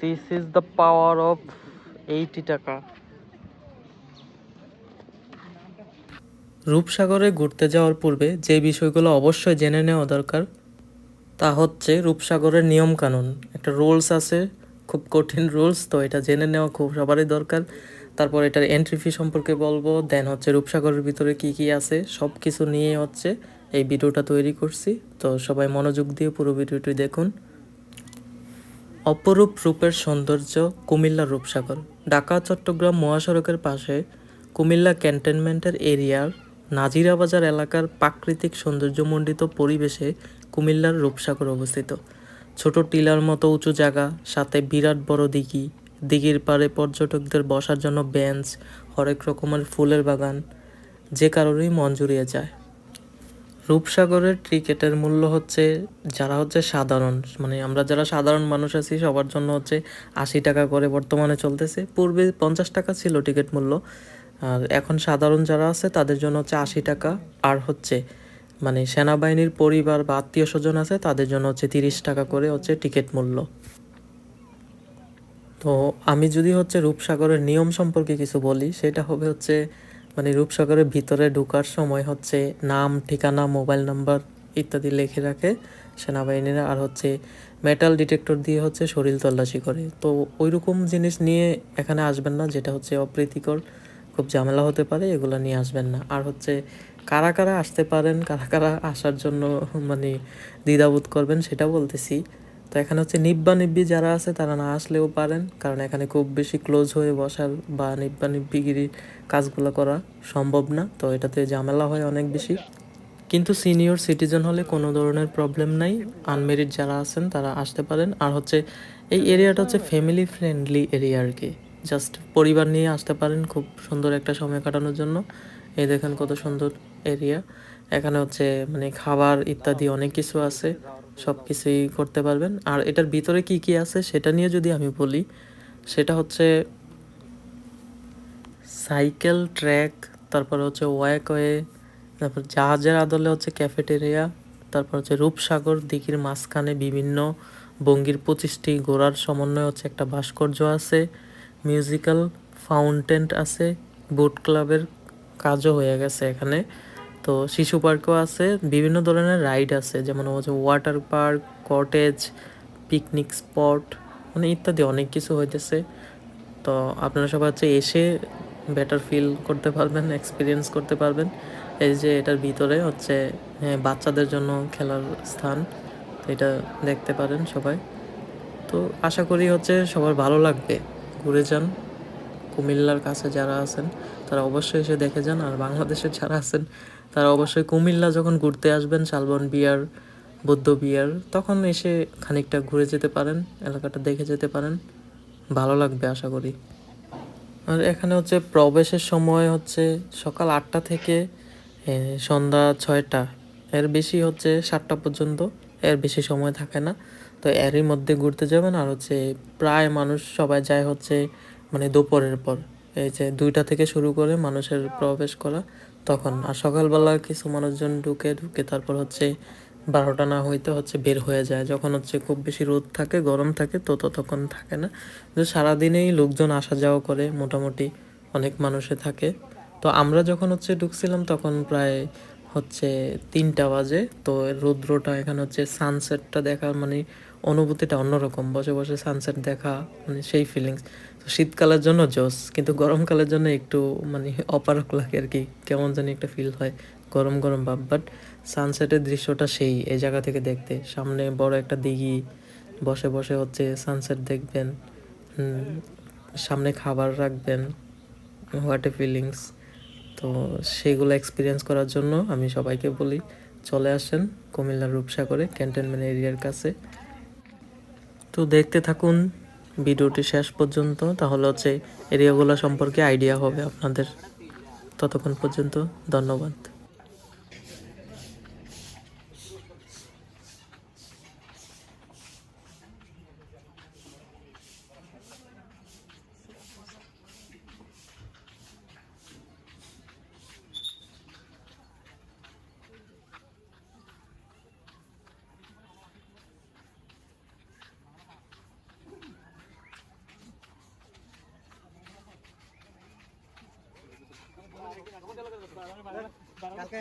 This is the power of eighty টাকা। রূপসাগরে ঘুরতে যাওয়ার পূর্বে যে বিষয়গুলো অবশ্যই জেনে নেওয়া দরকার, তা হচ্ছে রূপসাগরের নিয়ম কানুন একটা রুলস আছে, খুব কঠিন রুলস, তো এটা জেনে নেওয়া খুব সবারই দরকার। তারপর এটার এন্ট্রি ফি সম্পর্কে বলব দেন হচ্ছে রূপসাগরের ভিতরে কি কি আছে সব কিছু নিয়ে হচ্ছে এই ভিডিওটা তৈরি করছি। তো সবাই মনোযোগ দিয়ে পুরো ভিডিওটি দেখুন। অপরূপ রূপের সৌন্দর্য কুমিল্লা রূপসাগর। ঢাকা, চট্টগ্রাম মহাসড়কের পাশে কুমিল্লা ক্যান্টনমেন্টের এরিয়ার নাজিরা বাজার এলাকার প্রাকৃতিক সৌন্দর্যমণ্ডিত পরিবেশে কুমিল্লার রূপসাগর অবস্থিত। ছোট টিলার মতো উঁচু জায়গা, সাথে বিরাট বড় দিঘি। দিঘির পাড়ে পর্যটকদের বসার জন্য বেঞ্চ, হরেক রকমের ফুলের বাগান, যে কারোরই মন জুড়িয়ে যায়। রূপসাগরের টিকেটের মূল্য হচ্ছে, যারা হচ্ছে সাধারণ মানে আমরা যারা সাধারণ মানুষ আছি, সবার জন্য হচ্ছে আশি টাকা করে বর্তমানে চলতেছে। পূর্বে পঞ্চাশ টাকা ছিল টিকিট মূল্য। আর এখন সাধারণ যারা আছে, তাদের জন্য হচ্ছে আশি টাকা। আর হচ্ছে মানে সেনাবাহিনীর পরিবার বা আত্মীয় স্বজন আছে, তাদের জন্য হচ্ছে তিরিশ টাকা করে হচ্ছে টিকিট মূল্য। তো আমি যদি হচ্ছে রূপসাগরের নিয়ম সম্পর্কে কিছু বলি, সেটা হবে হচ্ছে মানে রূপসাগরের ভিতরে ঢোকার সময় হচ্ছে নাম, ঠিকানা, মোবাইল নাম্বার ইত্যাদি লিখে রাখে সেনাবাহিনীরা। আর হচ্ছে মেটাল ডিটেক্টর দিয়ে হচ্ছে শরীর তল্লাশি করে। তো ওইরকম জিনিস নিয়ে এখানে আসবেন না, যেটা হচ্ছে অপ্রীতিকর, খুব ঝামেলা হতে পারে, এগুলো নিয়ে আসবেন না। আর হচ্ছে কারা কারা আসতে পারেন, কারা কারা আসার জন্য মানে দ্বিধাবোধ করবেন, সেটা বলতেছি। তো এখানে হচ্ছে নিব্বা নিব্বি যারা আছে তারা না আসলেও পারেন, কারণ এখানে খুব বেশি ক্লোজ হয়ে বসার বা নিব্বা নিব্বিগিরি কাজগুলো করা সম্ভব না, তো এটাতে ঝামেলা হয় অনেক বেশি। কিন্তু সিনিয়র সিটিজেন হলে কোনো ধরনের প্রবলেম নাই আনমেরিড যারা আছেন তারা আসতে পারেন। আর হচ্ছে এই এরিয়াটা হচ্ছে ফ্যামিলি ফ্রেন্ডলি এরিয়া আর কি জাস্ট পরিবার নিয়ে আসতে পারেন খুব সুন্দর একটা সময় কাটানোর জন্য। এই দেখেন কত সুন্দর এরিয়া এখানে হচ্ছে মানে খাবার ইত্যাদি অনেক কিছু আছে, সব কিছুই করতে পারবেন। আর এটার ভিতরে কি কি আছে সেটা নিয়ে যদি আমি বলি, সেটা হচ্ছে সাইকেল, ট্র্যাক, তারপর হচ্ছে ওয়াকওয়ে, তারপর জাহাজের আদলে হচ্ছে ক্যাফেটেরিয়া, তারপর হচ্ছে রূপসাগর, দিঘির মাঝখানে বিভিন্ন বঙ্গির পঁচিশটি ঘোড়ার সমন্বয়ে হচ্ছে একটা ভাস্কর্য আছে মিউজিক্যাল ফাউন্টেন আছে বুট ক্লাবের কাজও হয়ে গেছে এখানে। তো শিশু পার্কও আছে বিভিন্ন ধরনের রাইড আছে যেমন হচ্ছে water park cottage picnic spot মানে ইত্যাদি অনেক কিছু হইতেছে। তো আপনারা সবাই হচ্ছে এসে বেটার ফিল করতে পারবেন এক্সপিরিয়েন্স করতে পারবেন। এই যে এটার ভিতরে হচ্ছে হ্যাঁ, বাচ্চাদের জন্য খেলার স্থান তো এটা দেখতে পারেন সবাই। তো আশা করি হচ্ছে সবার ভালো লাগবে। ঘুরে যান। কুমিল্লার কাছে যারা আছেন, তারা অবশ্যই এসে দেখে যান। আর বাংলাদেশের যারা আছেন, তারা অবশ্যই কুমিল্লা যখন ঘুরতে আসবেন, শালবন বিয়ার, বৌদ্ধ বিয়ার, তখন এসে খানিকটা ঘুরে যেতে পারেন, এলাকাটা দেখে যেতে পারেন। ভালো লাগবে আশা করি। আর এখানে হচ্ছে প্রবেশের সময় হচ্ছে সকাল আটটা থেকে সন্ধ্যা ছয়টা। এর বেশি হচ্ছে সাতটা পর্যন্ত, এর বেশি সময় থাকে না। তো এরই মধ্যে ঘুরতে যাবেন। আর হচ্ছে প্রায় মানুষ সবাই যায় হচ্ছে মানে দুপুরের পর। এই যে দুইটা থেকে শুরু করে মানুষের প্রবেশ করা, তখন। আর সকালবেলা কিছু মানুষজন ঢুকে ঢুকে তারপর হচ্ছে বারোটা না হইতে হচ্ছে বের হয়ে যায়। যখন হচ্ছে খুব বেশি রোদ থাকে, গরম থাকে, তো ততক্ষণ থাকে না। সারাদিনেই লোকজন আসা যাওয়া করে, মোটামুটি অনেক মানুষে থাকে। তো আমরা যখন হচ্ছে ঢুকছিলাম তখন প্রায় হচ্ছে তিনটা বাজে। তো রৌদ্রটা এখানে হচ্ছে সানসেটটা দেখার মানে অনুভূতিটা অন্যরকম। বসে বসে সানসেট দেখা মানে সেই ফিলিংস তো শীতকালের জন্য জোস কিন্তু গরমকালের জন্য একটু মানে অপারক লাগে আর কি। কেমন জানি একটা ফিল হয়, গরম গরম ভাব। বাট সানসেটের দৃশ্যটা সেই, এই জায়গা থেকে দেখতে। সামনে বড় একটা দিঘি, বসে বসে হচ্ছে সানসেট দেখবেন। সামনে খাবার রাখবেন। হোয়াট এ ফিলিংস তো সেগুলো এক্সপিরিয়েন্স করার জন্য আমি সবাইকে বলি, চলে আসেন কুমিল্লার রূপসাগরে ক্যান্টনমেন্ট এরিয়ার কাছে। তো দেখতে থাকুন ভিডিওটি শেষ পর্যন্ত, তাহলে হচ্ছে এরিয়াগুলো সম্পর্কে আইডিয়া হবে আপনাদের। ততক্ষণ পর্যন্ত ধন্যবাদ। কালকে